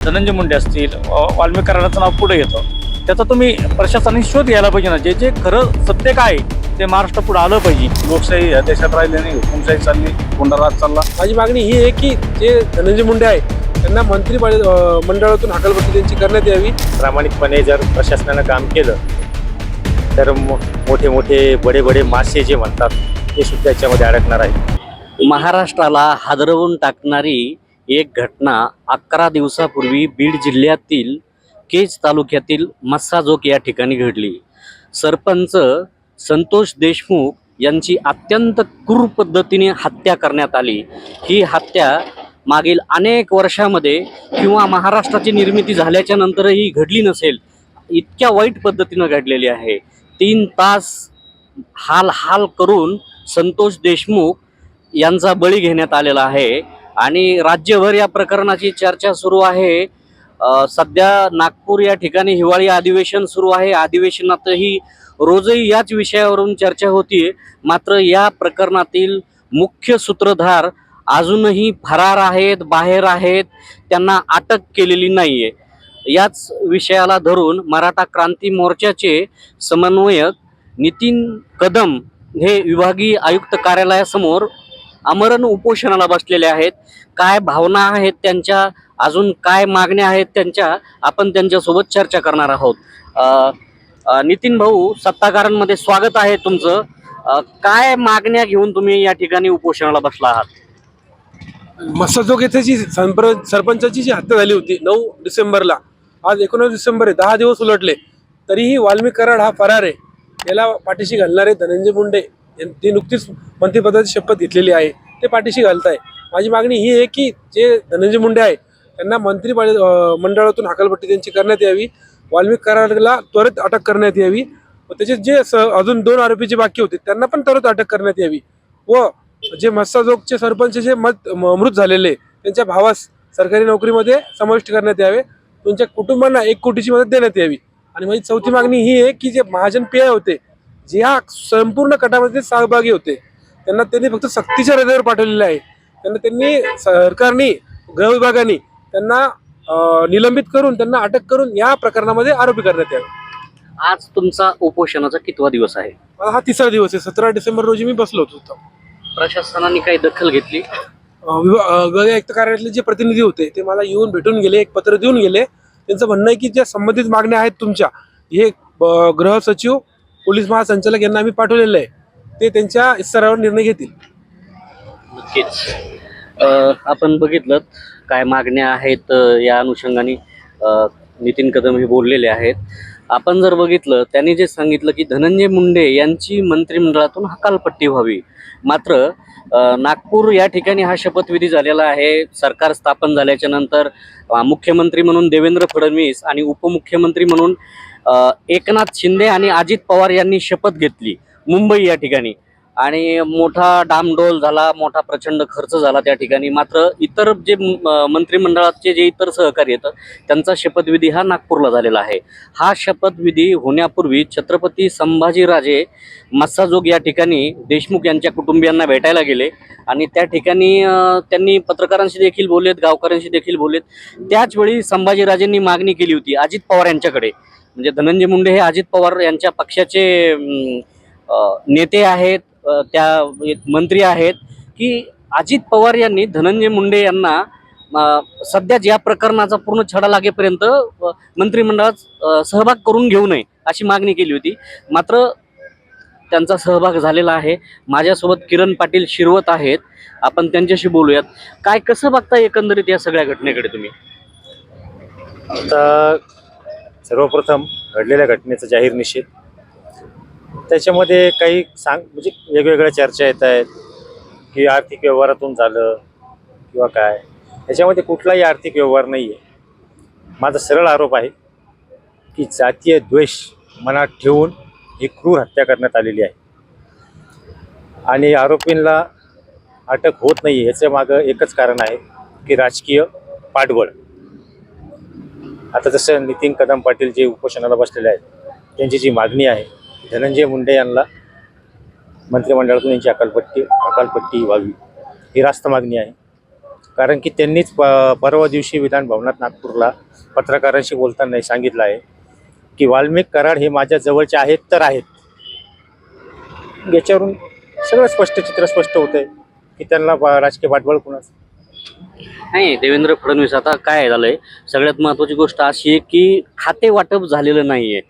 धनंजय मुंडे असतील वाल्मिक कराडाचं नाव पुढे येतं. त्याचा तुम्ही प्रशासनाने शोध घ्यायला पाहिजे ना. जे जे खरं सत्य काय आहे, ते महाराष्ट्र पुढे आलं पाहिजे. लोकशाही या देशात राहिली नाही हुकुमशाही चालली गुंडाराज चालला. माझी मागणी ही आहे की जे धनंजय मुंडे आहे त्यांना मंत्री मंडळातून हकालपट्टी त्यांची करण्यात यावी. प्रामाणिकपणे जर प्रशासनानं काम केलं तर मो- मोठे मोठे बडे बडे मासे जे म्हणतात ते सुद्धा याच्यामध्ये अडकणार आहे महाराष्ट्राला हादरवून टाकणारी एक घटना अकरा दिवसापूर्वी बीड जिल्ह्यातील केज तालुक्यातील मस्साजोग या ठिकाणी घडली. सरपंच संतोष देशमुख यांची अत्यंत क्रूर पद्धतीने हत्या करण्यात आली. ही हत्या मागील अनेक वर्षामध्ये किंवा महाराष्ट्राची निर्मिती झाल्याच्या नंतरही घडली नसेल इतक्या वाईट पद्धतीनं घडलेली आहे. तीन तास हाल हाल करून संतोष देशमुख यांचा बळी घेण्यात आलेला आहे. आणि राज्यभर या प्रकरणाची चर्चा सुरू आहे. सध्या नागपूर या ठिकाणी हिवाळी अधिवेशन सुरू आहे. अधिवेशनातही रोजही याच विषयावरून चर्चा होतीये. मात्र या प्रकरणातील मुख्य सूत्रधार अजूनही फरार आहेत बाहेर आहेत त्यांना अटक केलेली नाहीये. याच विषयाला धरून मराठा क्रांती मोर्चाचे समन्वयक नितीन कदम हे विभागीय आयुक्त कार्यालयासमोर आमरण उपोषणाला बसलेले आहेत. काय भावना आहेत त्यांच्या? अजून काय मागण्या आहेत त्यांच्या? आपण त्यांच्यासोबत चर्चा करणार आहोत. नितीन भाऊ सत्ताकारांमध्ये स्वागत आहे तुमचं. काय मागण्या घेऊन तुम्ही या ठिकाणी उपोषणाला बसला आहात? मस्साजोग येथे जी संप्र सरपंचाची जी हत्या झाली होती नऊ डिसेंबरला आज एकोणीस डिसेंबर आहे दहा दिवस उलटले. तरीही वाल्मी कराड हा फरार आहे. याला पाठीशी घालणारे धनंजय मुंडे यां- नुकतीच मंत्रिपदाची शपथ घेतलेली आहे ते पाठीशी घालत आहे माझी मागणी ही आहे की जे धनंजय मुंडे आहे त्यांना मंत्री मंडळातून हकालपट्टी त्यांची करण्यात यावी वाल्मिक कराडला त्वरित अटक करण्यात यावी व त्याचे जे स अजून दोन आरोपी जे बाकी होते त्यांना पण त्वरित अटक करण्यात यावी व जे मस्साजोगचे सरपंच जे मत म- मृत झालेले त्यांच्या भावास सरकारी नोकरीमध्ये समाविष्ट करण्यात यावे त्यांच्या कुटुंबांना एक कोटीची मदत देण्यात यावी. आणि माझी चौथी मागणी ही आहे की जे महाजन पी होते जे ह्या संपूर्ण कटामध्ये सहभागी होते. त्यांना त्यांनी फक्त सक्तीच्या रजेवर पाठवलेलं आहे. त्यांना त्यांनी सरकारने गृह विभागाने त्यांना निलंबित करून त्यांना अटक करून या प्रकरणामध्ये आरोपी करण्यात यावे. आज तुमचा उपोषणाचा कितवा दिवस आहे? हा तिसरा दिवस आहे. सतरा डिसेंबर रोजी मी बसलो होतो. प्रशासनाने काही दखल घेतली? आयुक्त कार्यालयातले जे प्रतिनिधी होते ते मला येऊन भेटून गेले एक पत्र देऊन गेले. त्यांचं म्हणणं आहे की ज्या संबंधित मागण्या आहेत तुमच्या हे गृह सचिव पोलीस महासंचालक यांना आम्ही पाठवलेलं आहे. ते त्यांच्या स्तरावर निर्णय घेतील. नक्कीच. अ, आपण बघितलं काय मागण्या आहेत अ, या अनुषंगाने अ, नितीन कदम हे बोललेले आहेत. आपण जर बघितलं त्यांनी जे सांगितलं की धनंजय मुंडे यांची मंत्रिमंडळातून हकालपट्टी व्हावी. मात्र अ, नागपूर या ठिकाणी हा शपथविधी झालेला आहे. सरकार स्थापन झाल्याच्यानंतर अ, मुख्यमंत्री म्हणून देवेंद्र फडणवीस आणि उपमुख्यमंत्री म्हणून एकनाथ शिंदे आणि अजित पवार यांनी शपथ घेतली मुंबई या ठिकाणी. आणि मोठा डामडोल झाला मोठा प्रचंड खर्च झाला त्या ठिकाणी. मात्र इतर जे मंत्रिमंडळाचे जे इतर सहकारी आहेत त्यांचा शपथविधी हा नागपूरला झालेला आहे. हा शपथविधी होण्यापूर्वी छत्रपती संभाजीराजे मस्साजोग या ठिकाणी देशमुख यांच्या कुटुंबियांना भेटायला गेले. आणि त्या ठिकाणी त्यांनी पत्रकारांशी देखील बोललेत गावकऱ्यांशी देखील बोललेत. त्याचवेळी संभाजीराजेंनी मागणी केली होती अजित पवार यांच्याकडे. म्हणजे धनंजय मुंडे हे अजित पवार यांच्या पक्षाचे नेते आहेत त्या मंत्री आहेत की अजित पवार यांनी धनंजय मुंडे यांना सध्या ज्या प्रकरणाचा पूर्ण छडा लागेपर्यंत मंत्रिमंडळात सहभाग करून घेऊ नये अशी मागणी केली होती. मात्र त्यांचा सहभाग झालेला आहे. माझ्यासोबत किरण पाटील शिरवत आहेत. आपण त्यांच्याशी बोलूयात. काय कसं बघता एकंदरीत या सगळ्या घटनेकडे तुम्ही? आता सर्वप्रथम घडलेल्या घटनेचा जाहीर निषेध. त्याच्यामध्ये काही सांग म्हणजे वेगवेगळ्या चर्चा येत आहेत की आर्थिक व्यवहारातून झालं किंवा काय. याच्यामध्ये कुठलाही आर्थिक व्यवहार नाही आहे माझा सरळ आरोप आहे की जातीय द्वेष मनात ठेवून ही क्रूर हत्या करण्यात आलेली आहे. आणि आरोपींना अटक होत नाही याच्या मागं एकच कारण आहे की राजकीय पाठबळ. आता जसं नितीन कदम पाटील जे उपोषणाला बसलेले आहेत त्यांची जी मागणी आहे धनंजय मुंडे यांना मंत्रिमंडळातून यांची अकालपट्टी अकालपट्टी व्हावी ही रास्त मागणी आहे. कारण की त्यांनीच प परवा दिवशी विधान भवनात नागपूरला पत्रकारांशी बोलताना सांगितलं आहे की वाल्मिक कराड हे माझ्या जवळचे आहेत तर आहेत. याच्यावरून सगळं स्पष्ट चित्र स्पष्ट होतं आहे की त्यांना राजकीय पाठबळ कुणाचं? नाही देवेंद्र फडणवीस आता काय झालंय? सगळ्यात महत्वाची गोष्ट अशी आहे की खाते वाटप झालेलं नाहीये.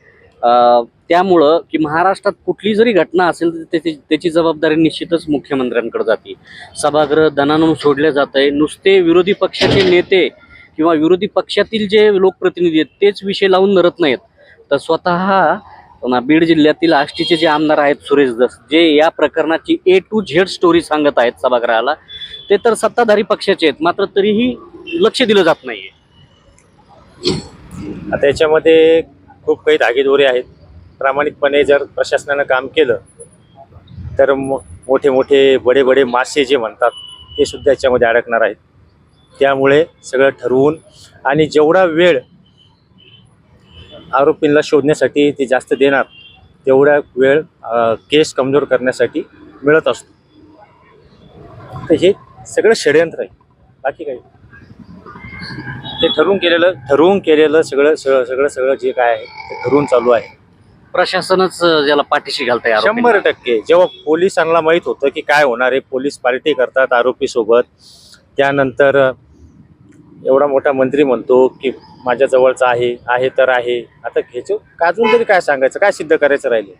त्यामुळं की महाराष्ट्रात कुठली जरी घटना असेल तर त्याची त्याची जबाबदारी निश्चितच मुख्यमंत्र्यांकडे जाते. सभागृह दनानून सोडले जात आहे नुसते विरोधी पक्षाचे नेते किंवा विरोधी पक्षातील जे लोकप्रतिनिधी आहेत तेच विषय लावून धरत नाहीत. तर स्वतः बीड जिल्ह्यातील आष्टीचे जे आमदार आहेत सुरेश दस जे या प्रकरणाची ए टू झेड स्टोरी सांगत आहेत सभागृहाला ते तर सत्ताधारी पक्षाचे आहेत मात्र तरीही लक्ष दिलं जात नाहीये. आता याच्यामध्ये खूप काही धागेदोरे आहेत. प्रामाणिकपणे जर प्रशासनानं काम केलं तर मो मोठे मोठे बडे बडे मासे जे म्हणतात ते सुद्धा याच्यामध्ये अडकणार आहेत. त्यामुळे सगळं ठरवून आणि जेवढा वेळ आरोपींना शोधण्यासाठी ते जास्त देणार तेवढा वेळ केस कमजोर करण्यासाठी मिळत असतो. तर हे सगळं षडयंत्र आहे. बाकी काही ते ठरवून केलेलं ठरवून केलेलं सगळं सगळं सगळं सगळं जे काय आहे ते ठरवून चालू आहे. प्रशासनच अं, ज्याला पाठीशी घालतंय. शंभर टक्के. जेव्हा पोलिसांना माहीत होतं की काय होणार आहे पोलीस पार्टी करतात आरोपी सोबत त्यानंतर एवढा मोठा मंत्री म्हणतो की माझ्या जवळचा आहे आहे तर आहे. आता घ्यायचो अजून तरी काय सांगायचं? काय सिद्ध करायचं राहिले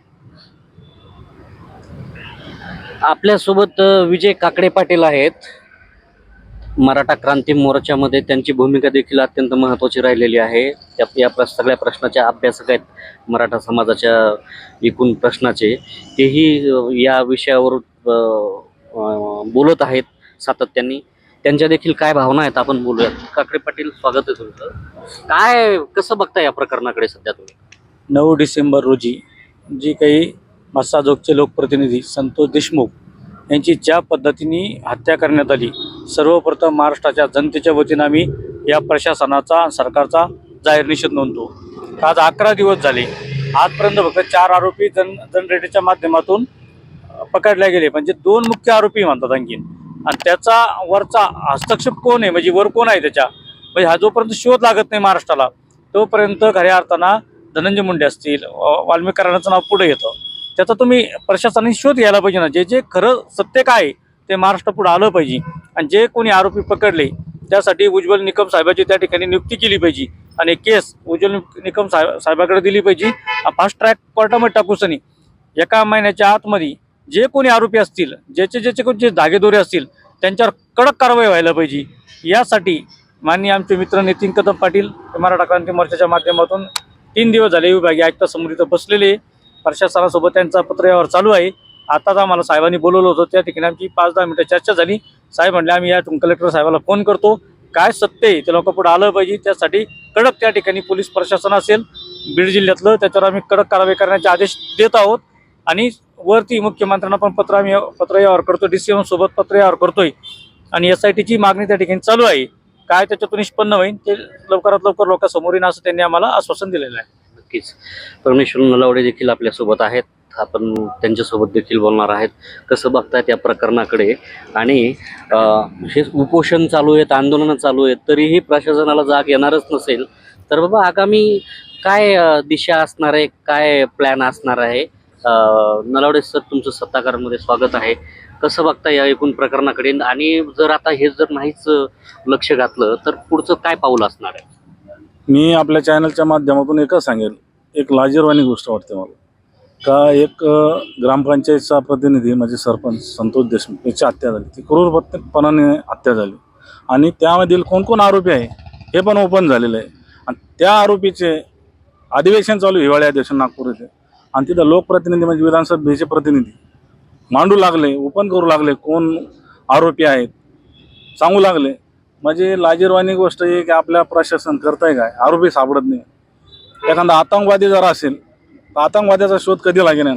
आपल्यासोबत विजय काकडे पाटील आहेत. मराठा क्रांती मोर्चामध्ये त्यांची भूमिका देखील अत्यंत महत्त्वाची राहिलेली आहे. त्या या प्र सगळ्या प्रश्नाच्या अभ्यासक आहेत मराठा समाजाच्या एकूण प्रश्नाचे. तेही या विषयावर बोलत आहेत सातत्याने. त्यांच्या देखील काय भावना आहेत आपण बोलूयात. काकडे पाटील स्वागत आहे तुमचं. काय कसं बघता या प्रकरणाकडे सध्या तुम्ही? नऊ डिसेंबर रोजी जी काही मस्साजोगचे लोकप्रतिनिधी संतोष देशमुख यांची ज्या पद्धतीने हत्या करण्यात आली सर्वप्रथम महाराष्ट्राच्या जनतेच्या वतीनं आम्ही या प्रशासनाचा सरकारचा जाहीर निषेध नोंदतो आज अकरा दिवस झाले. आजपर्यंत फक्त चार आरोपी जन जनरेटरच्या माध्यमातून पकडले गेले. म्हणजे दोन मुख्य आरोपी म्हणतात आणखीन. आणि त्याचा वरचा हस्तक्षेप कोण आहे? म्हणजे वर कोण आहे त्याच्या? म्हणजे हा जोपर्यंत शोध लागत नाही महाराष्ट्राला तोपर्यंत खऱ्या अर्थानं धनंजय मुंडे असतील अ, नाव पुढे येतं. त्याचा तुम्ही प्रशासनाने शोध घ्यायला पाहिजे ना. जे जे खरं सत्य काय आहे, ते महाराष्ट्र पुढे आलं पाहिजे. आणि जे कोणी आरोपी पकडले त्यासाठी उज्ज्वल निकम साहेबाची त्या ठिकाणी नियुक्ती केली पाहिजे. आणि केस उज्ज्वल निकम साहेब साहेबाकडे दिली पाहिजे. फास्ट ट्रॅक कोर्टामध्ये टाकूसनी एका महिन्याच्या आतमध्ये जे कोणी आरोपी असतील ज्याचे ज्याचे कोणते धागेदोरे असतील त्यांच्यावर कडक कारवाई व्हायला पाहिजे. यासाठी माननीय आमचे मित्र नितीन कदम पाटील मराठा क्रांती मोर्चाच्या माध्यमातून तीन दिवस झाले विभागीय आयुक्त समोर इथं बसलेले आहे. प्रशासनासोबत त्यांचा पत्र चालू आहे. आताच आम्हाला साहेबांनी बोलवलं होतं. त्या ठिकाणी आमची पाच दहा मिनिटं चर्चा झाली. साहेब म्हणले आम्ही या कलेक्टर साहेबाला फोन करतो. काय सत्य आहे? ते लोक पुढे आलं पाहिजे. त्यासाठी कडक त्या ठिकाणी पोलीस प्रशासन असेल. बीड जिल्ह्यातलं त्याच्यावर आम्ही कडक कारवाई करण्याचे आदेश देत आहोत. आणि वरती मुख्यमंत्र्यांना पण पत्र आम्ही पत्र यावर करतो डी सी सोबत पत्र यावर करतोय. आणि एस आय टीची मागणी त्या ठिकाणी चालू आहे. काय त्याच्यातून निष्पन्न होईल ते लवकरात लवकर लोकांसमोर येईन असं त्यांनी आम्हाला आश्वासन दिलेलं आहे. नक्कीच. परमेश्वर नलावडे देखील आपल्यासोबत आहेत. आपण त्यांच्यासोबत देखील बोलणार आहेत. कसं बघतायत या प्रकरणाकडे? आणि हे उपोषण चालू आहेत आंदोलनं चालू आहेत तरीही प्रशासनाला जाग येणारच नसेल. तर बाबा आगामी काय दिशा असणार आहे? काय प्लॅन असणार आहे? नलावडे सर तुमचं सत्ताकारांमध्ये स्वागत आहे. कसं बघता या एकूण प्रकरणाकडे? आणि जर आता हे जर नाहीच लक्ष घातलं तर पुढचं काय पाऊल असणार आहे? मी आपल्या चॅनलच्या माध्यमातून एकच सांगेल. एक लाजीरवाणी गोष्ट वाटते मला. का एक ग्रामपंचायतचा प्रतिनिधी म्हणजे सरपंच संतोष देशमुख याची हत्या झाली. ती क्रूरपणाने हत्या झाली. आणि त्यामधील कोण कोण आरोपी आहे हे पण ओपन झालेलं आहे. आणि त्या आरोपीचे अधिवेशन चालू हिवाळी अधिवेशन नागपूर येथे. आणि तिथं लोकप्रतिनिधी म्हणजे विधानसभेचे प्रतिनिधी. मांडू लागले ओपन करू लागले कोण आरोपी आहेत सांगू लागले. म्हणजे लाजीरवाणी गोष्ट आहे की आपल्या प्रशासन करताय काय? आरोपी सापडत नाही. एखादा आतंकवादी जर असेल तर आतंकवाद्याचा शोध कधी लागेल?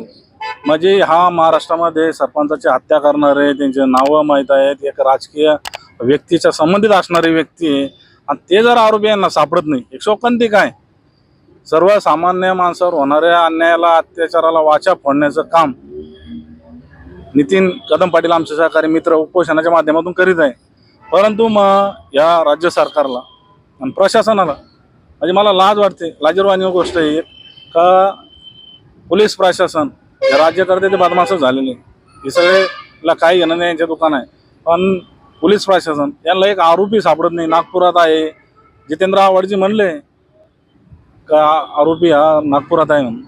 म्हणजे हा महाराष्ट्रामध्ये सरपंचाची हत्या करणारे त्यांचे नावं माहीत आहेत एक राजकीय व्यक्तीच्या संबंधित असणारी व्यक्ती आहे. आणि ते जर आरोपी यांना सापडत नाही एक शोकांती काय? सर्वसामान्य माणसावर होणाऱ्या अन्यायाला अत्याचाराला वाचा फोडण्याचं काम नितीन कदम पाटील आमचे सहकारी मित्र उपोषणाच्या माध्यमातून करीत आहे. परंतु मग या राज्य सरकारला आणि प्रशासनाला म्हणजे मला लाज वाटते लाजीरवाणी गोष्ट आहे का पोलीस प्रशासन या राज्यकर्ते ते बदमाशच झालेले हे सगळेला काही घेणं नाही यांचे दुकान आहे. पण पोलीस प्रशासन यांना एक आरोपी सापडत नाही. नागपुरात आहे. जितेंद्र आवडजी म्हणले का आरोपी हा नागपुरात आहे म्हणून.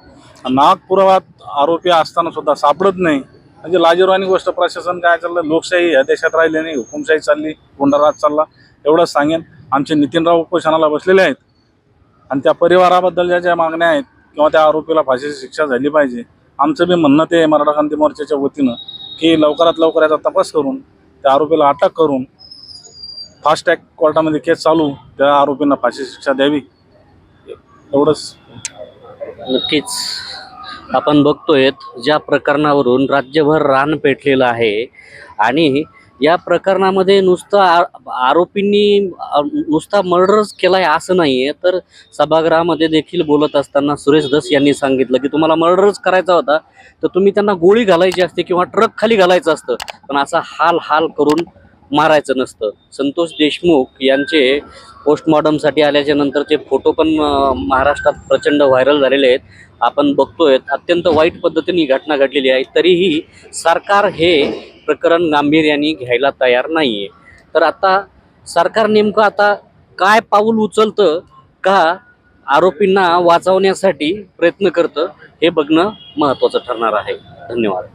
नागपुरात आरोपी असताना सुद्धा सापडत नाही. म्हणजे लाजीरवाणी गोष्ट प्रशासन काय चाललं? लोकशाही या देशात राहिली नाही हुकुमशाही चालली गुंडाराज चालला एवढंच सांगेन. आमचे नितीनराव उपोषणाला बसलेले आहेत. आणि त्या परिवाराबद्दल ज्या ज्या मागण्या आहेत किंवा त्या आरोपीला फाशीची शिक्षा झाली पाहिजे. आमचं बी म्हणणं ते आहे मराठा क्रांती मोर्चाच्या वतीनं की लवकरात लवकर याचा तपास करून त्या आरोपीला अटक करून फास्ट ट्रॅक कोर्टामध्ये केस चालू त्या आरोपींना फाशी शिक्षा द्यावी. एवढंच. नक्कीच. आपण बघतोय ज्या प्रकरणावरून राज्यभर रान पेटलेलं आहे आणि या प्रकरणामध्ये नुसतं आ- आरोपींनी नुसता मर्डरच केलाय असं नाही आहे तर सभागृहामध्ये देखील बोलत असताना सुरेश दस यांनी सांगितलं की तुम्हाला मर्डरच करायचा होता तर तुम्ही त्यांना गोळी घालायची असते किंवा ट्रक खाली घालायचं असतं पण असा हाल हाल करून मारायचं नसतं. संतोष देशमुख यांचे पोस्टमॉर्टमसाठी आल्याच्या नंतरचे फोटो पण महाराष्ट्रात प्रचंड व्हायरल झालेले आहेत. आपण बघतोय अत्यंत वाईट पद्धतीने ही घटना घडलेली आहे. तरीही सरकार हे प्रकरण गांभीर्याने घ्यायला तयार नाहीये. तर आता सरकार नेमकं आता काय पाऊल उचलतं का आरोपींना वाचवण्यासाठी प्रयत्न करतं हे बघणं महत्त्वाचं ठरणार आहे. धन्यवाद.